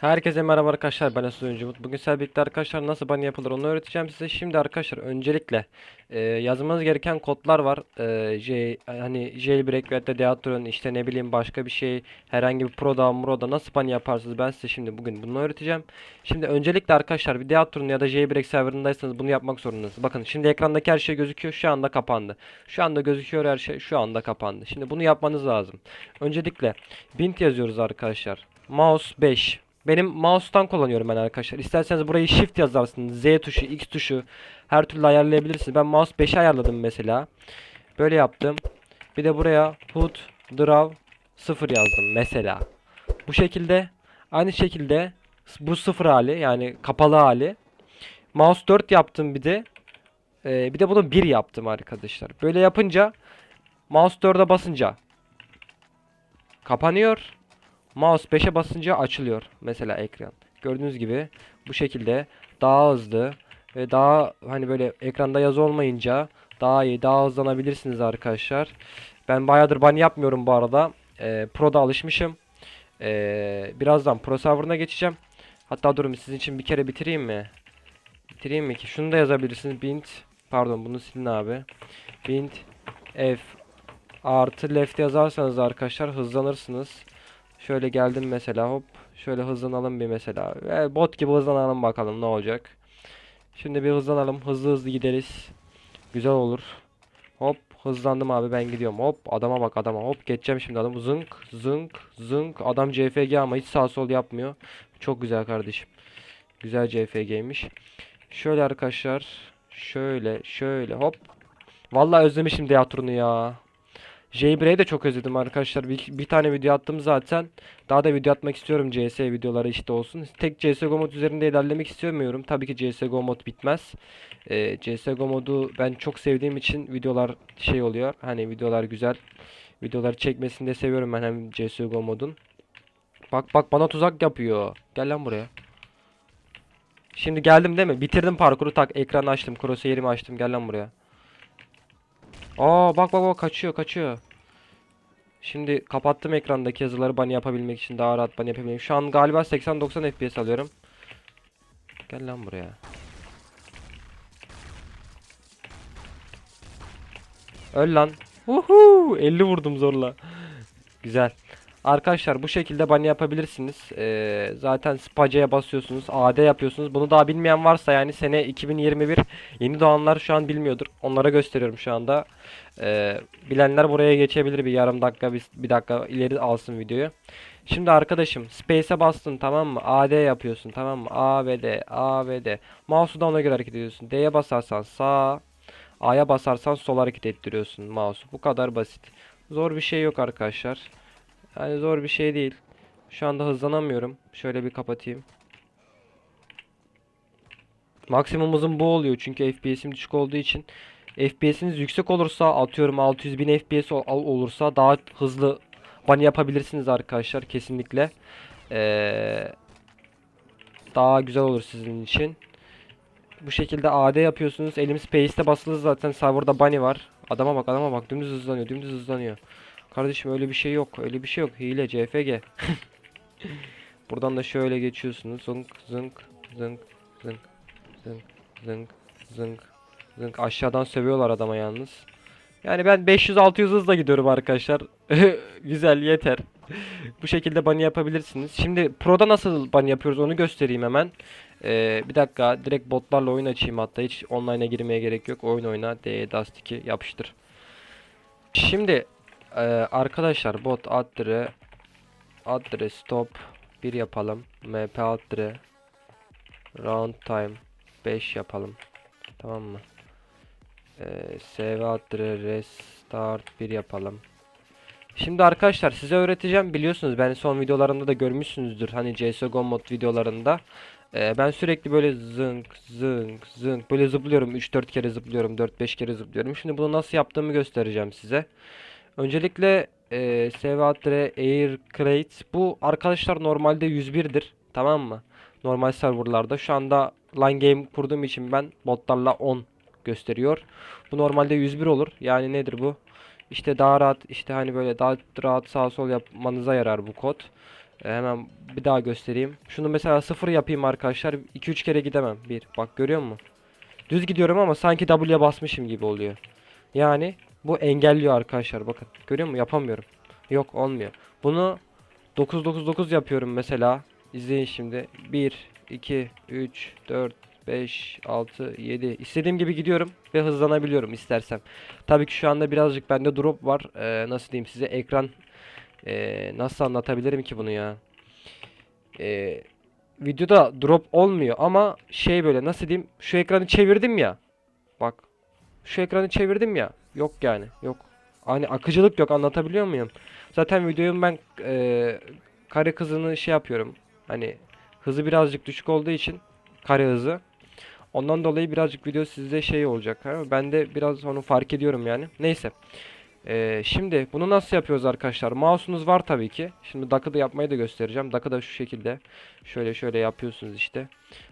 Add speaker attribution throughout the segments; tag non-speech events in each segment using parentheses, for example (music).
Speaker 1: Herkese merhaba arkadaşlar ben Aslı Oyuncu Umut. Bugün sizlerle arkadaşlar nasıl bunny yapılır onu öğreteceğim size. Şimdi arkadaşlar öncelikle e, yazmanız gereken kodlar var. E, J, hani jailbreak veya da Deatron işte ne bileyim başka bir şey herhangi bir proda muroda nasıl bunny yaparsınız ben size şimdi bugün bunu öğreteceğim. Şimdi öncelikle arkadaşlar bir Deatron ya da jailbreak serverındaysanız bunu yapmak zorundasınız. Bakın şimdi ekrandaki her şey gözüküyor şu anda kapandı. Şu anda gözüküyor her şey şu anda kapandı. Şimdi bunu yapmanız lazım. Öncelikle bint yazıyoruz arkadaşlar. Mouse 5 benim mouse'tan kullanıyorum ben arkadaşlar. İsterseniz burayı shift yazarsınız. Z tuşu, X tuşu her türlü ayarlayabilirsiniz. Ben mouse 5'e ayarladım mesela. Böyle yaptım. Bir de buraya HUD draw 0 yazdım mesela. Bu şekilde aynı şekilde bu sıfır hali yani kapalı hali. Mouse 4 yaptım bir de. Ee, bir de bunu 1 yaptım arkadaşlar. Böyle yapınca mouse 4'e basınca kapanıyor. Mouse 5'e basınca açılıyor mesela ekran. Gördüğünüz gibi bu şekilde daha hızlı ve daha hani böyle ekranda yazı olmayınca daha iyi, daha hızlanabilirsiniz arkadaşlar. Ben bayağıdır ban yapmıyorum bu arada. Ee, Pro'da alışmışım. Ee, birazdan Pro serverına geçeceğim. Hatta durun sizin için bir kere bitireyim mi? Bitireyim mi ki? Şunu da yazabilirsiniz. Bint pardon bunu silin abi. Bint F artı left yazarsanız arkadaşlar hızlanırsınız. Şöyle geldim mesela hop. Şöyle hızlanalım bir mesela. Ve bot gibi hızlanalım bakalım ne olacak. Şimdi bir hızlanalım. Hızlı hızlı gideriz. Güzel olur. Hop hızlandım abi ben gidiyorum. Hop adama bak adama. Hop geçeceğim şimdi adamı. Zınk zınk zınk. Adam CFG ama hiç sağ sol yapmıyor. Çok güzel kardeşim. Güzel CFG'ymiş. Şöyle arkadaşlar. Şöyle şöyle hop. Vallahi özlemişim Deatur'unu ya. Jailbreak'i de çok özledim arkadaşlar. Bir, bir tane video attım zaten. Daha da video atmak istiyorum CS videoları işte olsun. Tek CSGO mod üzerinde ilerlemek istemiyorum. Tabii ki CSGO mod bitmez. Ee, CSGO modu ben çok sevdiğim için videolar şey oluyor. Hani videolar güzel. Videoları çekmesini de seviyorum ben hem CSGO modun. Bak bak bana tuzak yapıyor. Gel lan buraya. Şimdi geldim değil mi? Bitirdim parkuru tak ekranı açtım. Crosshair'imi açtım. Gel lan buraya. Aa bak bak bak kaçıyor kaçıyor. Şimdi kapattım ekrandaki yazıları bunny yapabilmek için daha rahat bunny yapabilmek. Şu an galiba 80-90 FPS alıyorum. Gel lan buraya. Öl lan. Uhu 50 vurdum zorla. Güzel. Arkadaşlar bu şekilde bunny yapabilirsiniz. Ee, zaten spacaya basıyorsunuz. AD yapıyorsunuz. Bunu daha bilmeyen varsa yani sene 2021 yeni doğanlar şu an bilmiyordur. Onlara gösteriyorum şu anda. Ee, bilenler buraya geçebilir bir yarım dakika bir, bir dakika ileri alsın videoyu. Şimdi arkadaşım space'e bastın tamam mı? AD yapıyorsun tamam mı? A ve D, A ve D. Mouse'u da ona göre hareket ediyorsun. D'ye basarsan sağ, A'ya basarsan sol hareket ettiriyorsun mouse'u. Bu kadar basit. Zor bir şey yok arkadaşlar. Yani zor bir şey değil. Şu anda hızlanamıyorum. Şöyle bir kapatayım. Maksimum hızım bu oluyor çünkü FPS'im düşük olduğu için. FPS'iniz yüksek olursa atıyorum 600 bin FPS ol- ol- olursa daha hızlı bunny yapabilirsiniz arkadaşlar kesinlikle. Ee, daha güzel olur sizin için. Bu şekilde AD yapıyorsunuz. Elim space'te basılı zaten serverda bunny var. Adama bak adama bak dümdüz hızlanıyor dümdüz hızlanıyor. Kardeşim öyle bir şey yok. Öyle bir şey yok. Hile CFG. (laughs) Buradan da şöyle geçiyorsunuz. Zınk zınk zınk zınk zınk zınk zınk zınk. Aşağıdan sövüyorlar adama yalnız. Yani ben 500-600 hızla gidiyorum arkadaşlar. (laughs) Güzel yeter. Bu şekilde bunny yapabilirsiniz. Şimdi Pro'da nasıl bunny yapıyoruz onu göstereyim hemen. Ee, bir dakika direkt botlarla oyun açayım hatta hiç online'a girmeye gerek yok. Oyun oyna D Dust 2 yapıştır. Şimdi ee, arkadaşlar bot addre addre stop 1 yapalım. mp addre round time 5 yapalım. Tamam mı? Ee, save addre restart 1 yapalım. Şimdi arkadaşlar size öğreteceğim. Biliyorsunuz ben son videolarımda da görmüşsünüzdür. Hani CSGO mod videolarında. Ee, ben sürekli böyle zınk zınk zınk böyle zıplıyorum. 3-4 kere zıplıyorum. 4-5 kere zıplıyorum. Şimdi bunu nasıl yaptığımı göstereceğim size. Öncelikle e, save addre air crate bu arkadaşlar normalde 101'dir. Tamam mı? Normal serverlarda. Şu anda line game kurduğum için ben botlarla 10 gösteriyor. Bu normalde 101 olur. Yani nedir bu? İşte daha rahat işte hani böyle daha rahat sağ sol yapmanıza yarar bu kod. E, hemen bir daha göstereyim. Şunu mesela sıfır yapayım arkadaşlar. 2-3 kere gidemem. Bir. Bak görüyor musun? Düz gidiyorum ama sanki W'ye basmışım gibi oluyor. Yani bu engelliyor arkadaşlar bakın. Görüyor musun? Yapamıyorum. Yok olmuyor. Bunu 999 yapıyorum mesela. İzleyin şimdi. 1 2 3 4 5 6 7 İstediğim gibi gidiyorum ve hızlanabiliyorum istersem. Tabii ki şu anda birazcık bende drop var. Ee, nasıl diyeyim size ekran ee, nasıl anlatabilirim ki bunu ya? Ee, videoda drop olmuyor ama şey böyle nasıl diyeyim? Şu ekranı çevirdim ya. Bak. Şu ekranı çevirdim ya. Yok yani. Yok. Hani akıcılık yok anlatabiliyor muyum? Zaten videoyu ben e, kare hızını şey yapıyorum. Hani hızı birazcık düşük olduğu için kare hızı. Ondan dolayı birazcık video sizde şey olacak. Ha? Ben de biraz onu fark ediyorum yani. Neyse. Ee, şimdi bunu nasıl yapıyoruz arkadaşlar? Mouse'unuz var tabii ki. Şimdi DAC'ı da yapmayı da göstereceğim. DAC'ı da şu şekilde. Şöyle şöyle yapıyorsunuz işte.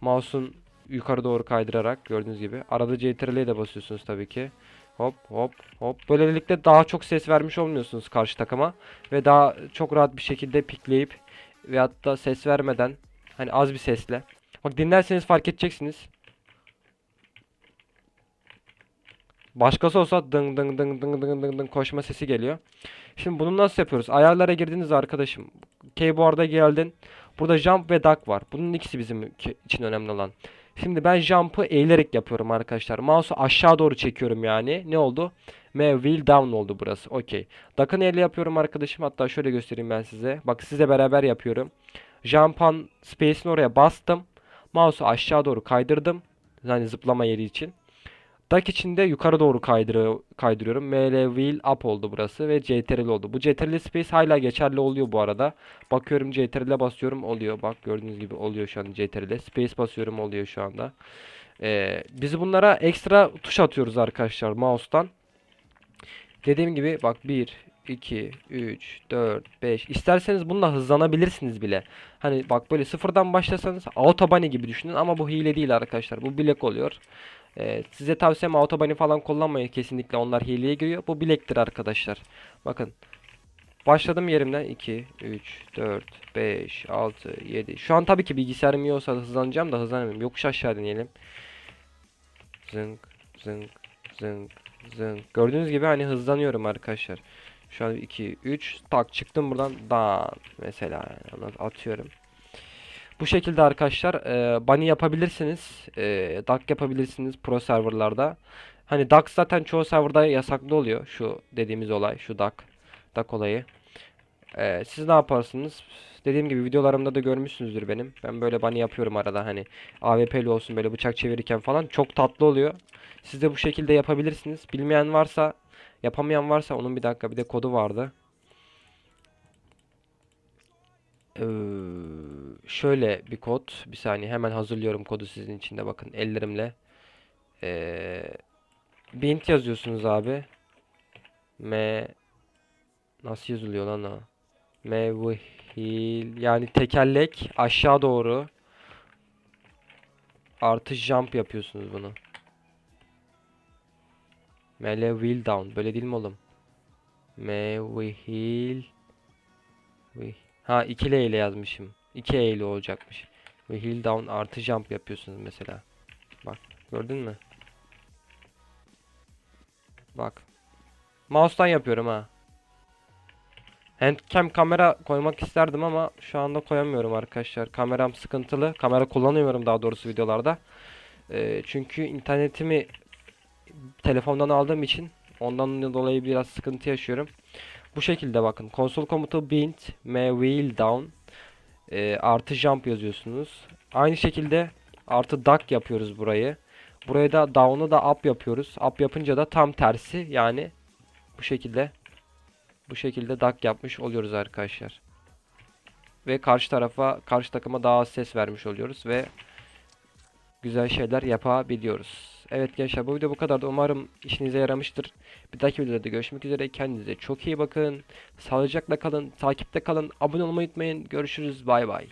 Speaker 1: Mouse'un yukarı doğru kaydırarak gördüğünüz gibi. Arada CTRL'ye de basıyorsunuz tabii ki. Hop hop hop. Böylelikle daha çok ses vermiş olmuyorsunuz karşı takıma. Ve daha çok rahat bir şekilde pikleyip ve hatta ses vermeden hani az bir sesle. Bak dinlerseniz fark edeceksiniz. Başkası olsa dıng dıng dıng dıng dıng dıng dıng koşma sesi geliyor. Şimdi bunu nasıl yapıyoruz? Ayarlara girdiniz arkadaşım. Keyboard'a geldin. Burada jump ve duck var. Bunun ikisi bizim için önemli olan. Şimdi ben jump'ı eğilerek yapıyorum arkadaşlar. Mouse'u aşağı doğru çekiyorum yani. Ne oldu? M wheel down oldu burası. Okey. Duck'ı neyle yapıyorum arkadaşım? Hatta şöyle göstereyim ben size. Bak size beraber yapıyorum. Jump space'in oraya bastım. Mouse'u aşağı doğru kaydırdım. Yani zıplama yeri için. Duck için de yukarı doğru kaydırı, kaydırıyorum. ML wheel up oldu burası ve CTRL oldu. Bu CTRL space hala geçerli oluyor bu arada. Bakıyorum CTRL'e basıyorum oluyor. Bak gördüğünüz gibi oluyor şu an CTRL'e. Space basıyorum oluyor şu anda. Ee, biz bunlara ekstra tuş atıyoruz arkadaşlar mouse'tan. Dediğim gibi bak 1, 2, 3, 4, 5. İsterseniz bununla hızlanabilirsiniz bile. Hani bak böyle sıfırdan başlasanız autobahn gibi düşünün ama bu hile değil arkadaşlar. Bu bilek oluyor. Ee, size tavsiyem autobahn falan kullanmayın kesinlikle onlar hileye giriyor. Bu bilektir arkadaşlar. Bakın. Başladım yerimden 2, 3, 4, 5, 6, 7. Şu an tabii ki bilgisayarım iyi olsa hızlanacağım da hızlanamıyorum. Yokuş aşağı deneyelim. Zınk, zınk, zınk, zınk. Gördüğünüz gibi hani hızlanıyorum arkadaşlar. Şu an 2, 3, tak çıktım buradan. Dan mesela yani atıyorum. Bu şekilde arkadaşlar e, bunny yapabilirsiniz. E, duck yapabilirsiniz pro serverlarda. Hani duck zaten çoğu serverda yasaklı oluyor. Şu dediğimiz olay. Şu duck. Duck olayı. E, siz ne yaparsınız? Dediğim gibi videolarımda da görmüşsünüzdür benim. Ben böyle bunny yapıyorum arada hani. AWP'li olsun böyle bıçak çevirirken falan. Çok tatlı oluyor. Siz de bu şekilde yapabilirsiniz. Bilmeyen varsa, yapamayan varsa onun bir dakika bir de kodu vardı. Ee, şöyle bir kod. Bir saniye hemen hazırlıyorum kodu sizin için de bakın ellerimle. Ee, Bint yazıyorsunuz abi. M nasıl yazılıyor lan o? Mevhil yani tekerlek aşağı doğru artı jump yapıyorsunuz bunu. Mele wheel down. Böyle değil mi oğlum? Mevhil. Ha 2 L ile yazmışım. 2 E ile olacakmış. Ve heel down artı jump yapıyorsunuz mesela. Bak gördün mü? Bak. Mouse'tan yapıyorum ha. Handcam kamera koymak isterdim ama şu anda koyamıyorum arkadaşlar. Kameram sıkıntılı. Kamera kullanıyorum daha doğrusu videolarda. Ee, çünkü internetimi telefondan aldığım için ondan dolayı biraz sıkıntı yaşıyorum. Bu şekilde bakın. Konsol komutu bind m wheel down e, artı jump yazıyorsunuz. Aynı şekilde artı duck yapıyoruz burayı. Buraya da down'u da up yapıyoruz. Up yapınca da tam tersi yani bu şekilde bu şekilde duck yapmış oluyoruz arkadaşlar. Ve karşı tarafa karşı takıma daha az ses vermiş oluyoruz ve güzel şeyler yapabiliyoruz. Evet gençler bu video bu kadar da umarım işinize yaramıştır. Bir dahaki videoda görüşmek üzere. Kendinize çok iyi bakın. Sağlıcakla kalın, takipte kalın, abone olmayı unutmayın. Görüşürüz. Bay bay.